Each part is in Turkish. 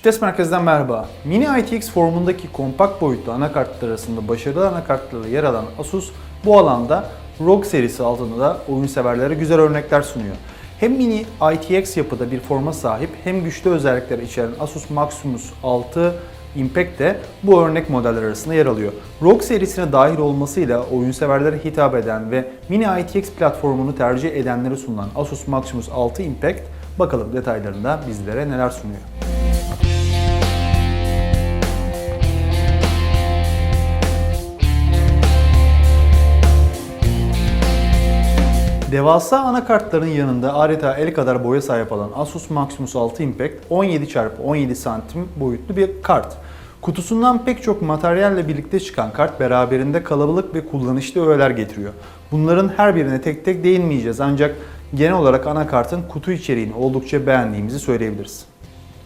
Çiftes Merkez'den merhaba. Mini ITX formundaki kompakt boyutlu anakartlar arasında başarılı anakartları yer alan Asus bu alanda ROG serisi altında da oyun severlere güzel örnekler sunuyor. Hem mini ITX yapıda bir forma sahip hem güçlü özellikler içeren Asus Maximus 6 Impact de bu örnek modeller arasında yer alıyor. ROG serisine dahil olmasıyla oyun severlere hitap eden ve mini ITX platformunu tercih edenlere sunulan Asus Maximus 6 Impact bakalım detaylarında bizlere neler sunuyor. Devasa anakartların yanında adeta el kadar boya sahip olan Asus Maximus 6 Impact 17x17 santim boyutlu bir kart. Kutusundan pek çok materyalle birlikte çıkan kart beraberinde kalabalık ve kullanışlı öğeler getiriyor. Bunların her birine tek tek değinmeyeceğiz ancak genel olarak anakartın kutu içeriğini oldukça beğendiğimizi söyleyebiliriz.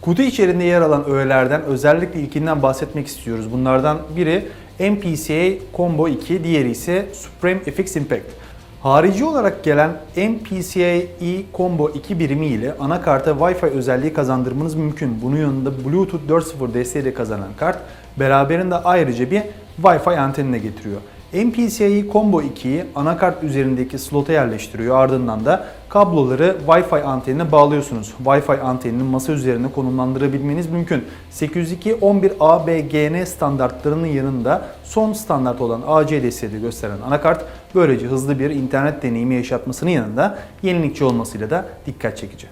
Kutu içerisinde yer alan öğelerden özellikle ilkinden bahsetmek istiyoruz. Bunlardan biri MPCA Combo 2, diğeri ise Supreme FX Impact. Harici olarak gelen MPCIe Combo 2 birimi ile anakarta Wi-Fi özelliği kazandırmanız mümkün. Bunun yanında Bluetooth 4.0 desteği de kazanan kart beraberinde ayrıca bir Wi-Fi antenine getiriyor. MPCIe Combo 2'yi anakart üzerindeki slota yerleştiriyor. Ardından da kabloları Wi-Fi antenine bağlıyorsunuz. Wi-Fi antenini masa üzerine konumlandırabilmeniz mümkün. 802.11a/bgn standartlarının yanında son standart olan AC de gösteren anakart böylece hızlı bir internet deneyimi yaşatmasının yanında yenilikçi olmasıyla da dikkat çekici.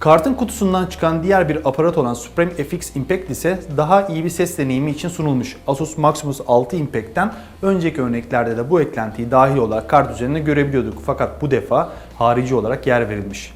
Kartın kutusundan çıkan diğer bir aparat olan Supreme FX Impact ise daha iyi bir ses deneyimi için sunulmuş. Asus Maximus 6 Impact'ten önceki örneklerde de bu eklentiyi dahil olarak kart üzerinde görebiliyorduk. Fakat bu defa harici olarak yer verilmiş.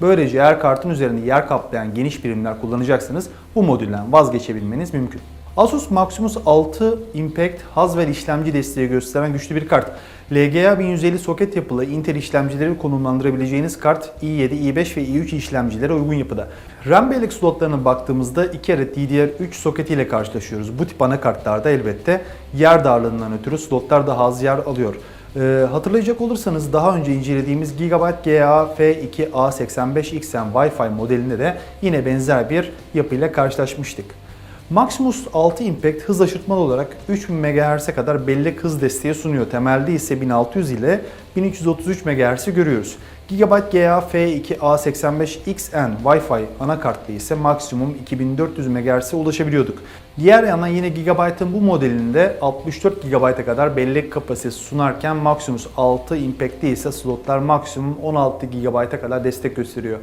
Böylece eğer kartın üzerinde yer kaplayan geniş birimler kullanacaksanız bu modülden vazgeçebilmeniz mümkün. Asus Maximus 6 Impact Haswell işlemci desteği gösteren güçlü bir kart. LGA 1150 soket yapılı Intel işlemcileri konumlandırabileceğiniz kart i7, i5 ve i3 işlemcilere uygun yapıda. RAM bellek slotlarına baktığımızda 2 adet DDR3 soketiyle karşılaşıyoruz. Bu tip anakartlarda elbette yer darlığından ötürü slotlar daha az yer alıyor. Ee, hatırlayacak olursanız daha önce incelediğimiz Gigabyte GA F2A85XM Wi-Fi modelinde de yine benzer bir yapıyla karşılaşmıştık. Maximus 6 Impact hız aşırtmalı olarak 3000 MHz'e kadar bellek hız desteği sunuyor. Temelde ise 1600 ile 1333 MHz'i görüyoruz. Gigabyte GA F2A85XN Wi-Fi anakartlı ise maksimum 2400 MHz'e ulaşabiliyorduk. Diğer yandan yine Gigabyte'ın bu modelinde 64 GB'a kadar bellek kapasitesi sunarken Maximus 6 Impact'te ise slotlar maksimum 16 GB'a kadar destek gösteriyor.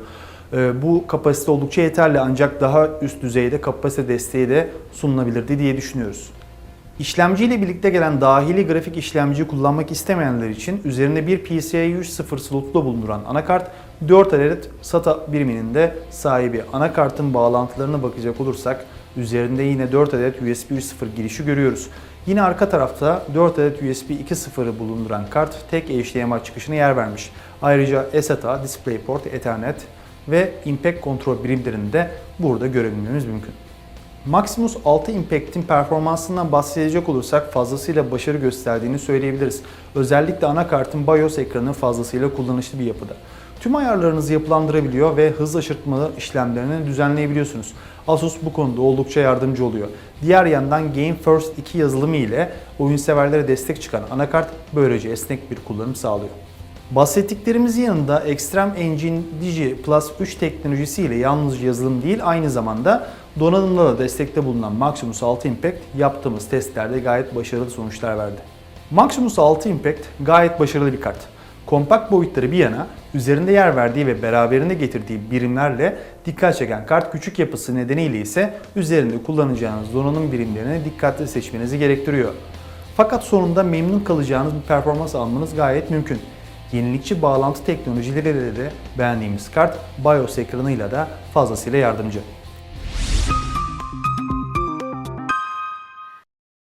Ee, Bu kapasite oldukça yeterli ancak daha üst düzeyde kapasite desteği de sunulabilirdi diye düşünüyoruz. İşlemci ile birlikte gelen dahili grafik işlemciyi kullanmak istemeyenler için üzerinde bir PCIe 3.0 slotu da bulunduran anakart 4 adet SATA biriminin de sahibi. Anakartın bağlantılarına bakacak olursak üzerinde yine 4 adet USB 3.0 girişi görüyoruz. Yine arka tarafta 4 adet USB 2.0'ı bulunduran kart tek HDMI çıkışına yer vermiş. Ayrıca SATA, DisplayPort, Ethernet ve Impact kontrol birimlerini de burada görebilmemiz mümkün. Maximus 6 Impact'in performansından bahsedecek olursak fazlasıyla başarı gösterdiğini söyleyebiliriz. Özellikle anakartın BIOS ekranı fazlasıyla kullanışlı bir yapıda. Tüm ayarlarınızı yapılandırabiliyor ve hız aşırtma işlemlerini düzenleyebiliyorsunuz. Asus bu konuda oldukça yardımcı oluyor. Diğer yandan Game First 2 yazılımı ile oyun severlere destek çıkan anakart böylece esnek bir kullanım sağlıyor. Bahsettiklerimizin yanında Extreme Engine Digi Plus 3 teknolojisiyle yalnızca yazılım değil aynı zamanda donanımda da destekte bulunan Maximus 6 Impact yaptığımız testlerde gayet başarılı sonuçlar verdi. Maximus 6 Impact gayet başarılı bir kart. Kompakt boyutları bir yana üzerinde yer verdiği ve beraberinde getirdiği birimlerle dikkat çeken kart küçük yapısı nedeniyle ise üzerinde kullanacağınız donanım birimlerini dikkatli seçmenizi gerektiriyor. Fakat sonunda memnun kalacağınız bir performans almanız gayet mümkün. Yenilikçi bağlantı teknolojileriyle de beğendiğimiz kart BIOS ekranıyla da fazlasıyla yardımcı.